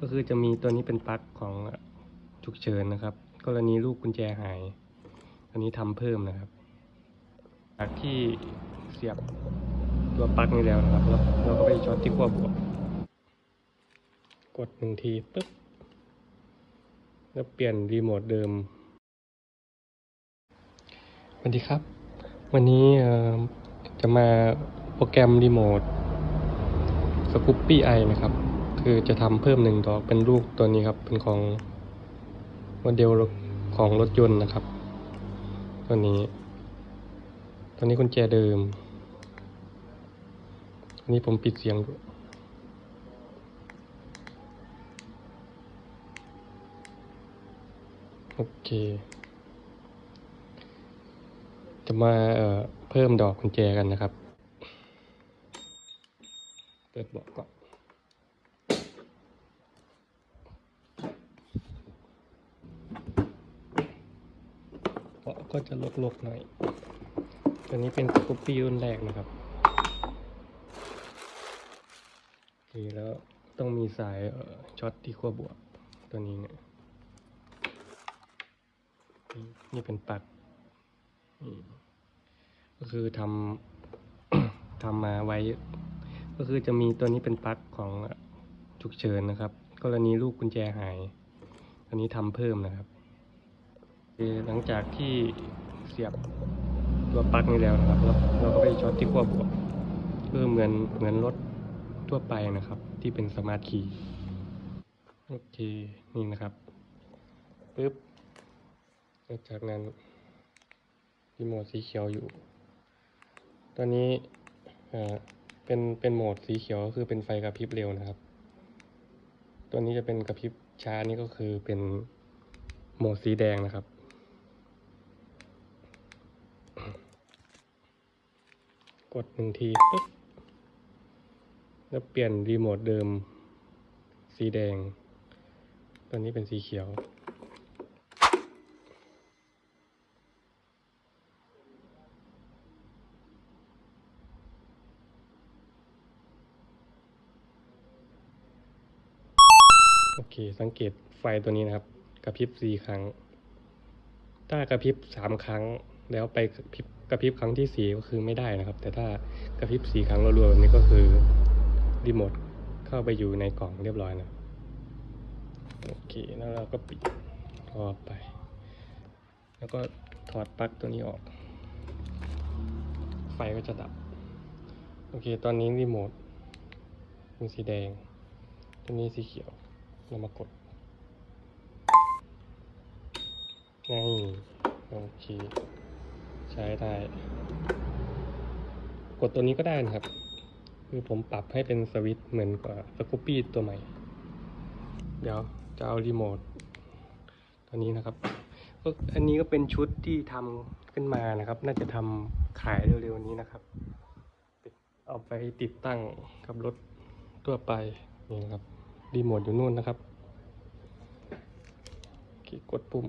ก็คือจะมีตัวนี้เป็นปลั๊กของฉุกเฉินนะครับ กรณีลูกกุญแจหาย อันนี้ทำเพิ่มนะครับจากที่เสียบตัวปลั๊กนี่แล้วนะครับแล้วเราก็ไปช็อตที่ขั้วบวก กดหนึ่งทีปึ๊บแล้วเปลี่ยนรีโมทเดิมสวัสดีครับ วันนี้จะมาโปรแกรมรีโมทสกูปปี้ไอนะครับ คือจะทำเพิ่มหนึ่งดอกเป็นลูกตัวนี้ครับ เป็นของโมเดลของรถยนต์นะครับ ตัวนี้ ตัวนี้กุญแจเดิมอันนี้ผมปิดเสียงด้วยโอเค จะมาเอ่อเพิ่มดอกกุญแจกันนะครับ เปิดบอกก่อนเบาะ ก็จะลกๆหน่อย ตัวนี้เป็นสกูปปี้รุ่นแรกนะครับโอเคแล้วต้องมีสายช็อตที่ขั้วบวก ตัวนี้เนี่ยนี่เป็นปักก็คือทำทำมาไว้ ก็คือจะมีตัวนี้เป็นปลั๊กของฉุกเฉินนะครับ กรณีลูกกุญแจหายอันนี้ทำเพิ่มนะครับ หลังจากที่เสียบตัวปลั๊กนี่แล้วนะครับเราเราก็ไปช็อตที่ขั้วบวกเพื่อเหมือนเหมือนรถทั่วไปนะครับ ที่เป็นสมาร์ทคีย์โอเคนี่นะครับปึ๊บแล้วจากนั้นรีโมทสีเขียวอยู่ตัวนี้อ่าเป็นเป็นโหมดสีเขียวก็คือเป็นไฟกระพริบเร็วนะครับ ตัวนี้จะเป็นกระพริบช้านี่ก็คือเป็นโหมดสีแดงนะครับ กดหนึ่งทีปุ๊บแล้วเปลี่ยนรีโมทเดิม สีแดงตัวนี้เป็นสีเขียว โอเค สังเกตไฟตัวนี้นะครับ กระพริบสี่ครั้ง ถ้ากระพริบสามครั้งแล้วไปกระพริบ กระพริบครั้งที่สี่ก็คือไม่ได้นะครับ แต่ถ้ากระพริบสี่ครั้งรัวๆแบบนี้ก็คือรีโมทเข้าไปอยู่ในกล่องเรียบร้อยนะโอเคแล้วเราก็ปิดออไป แล้วก็ถอดปลั๊กตัวนี้ออก ไฟก็จะดับ โอเค ตอนนี้รีโมทเป็นสีแดง ตัวนี้สีเขียว เรามากดนี่โอเค ใช้ได้ กดตัวนี้ก็ได้นะครับ คือผมปรับให้เป็นสวิตช์เหมือนกับสกูปปี้ตัวใหม่ เดี๋ยวจะเอารีโมทตัวนี้นะครับก็อันนี้ก็เป็นชุดที่ทำขึ้นมานะครับ น่าจะทำขายเร็วๆนี้นะครับ เอาไปติดตั้งกับรถทั่วไปนี่นะครับรีโมทอยู่นู่นนะครับกดปุ่ม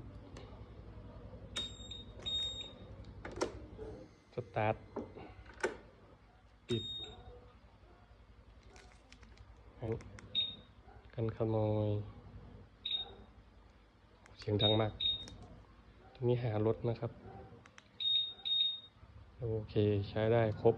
สตาร์ท ปิดกันขโมย เสียงดังมาก ตรงนี้หารถนะครับ โอเคใช้ได้ครบ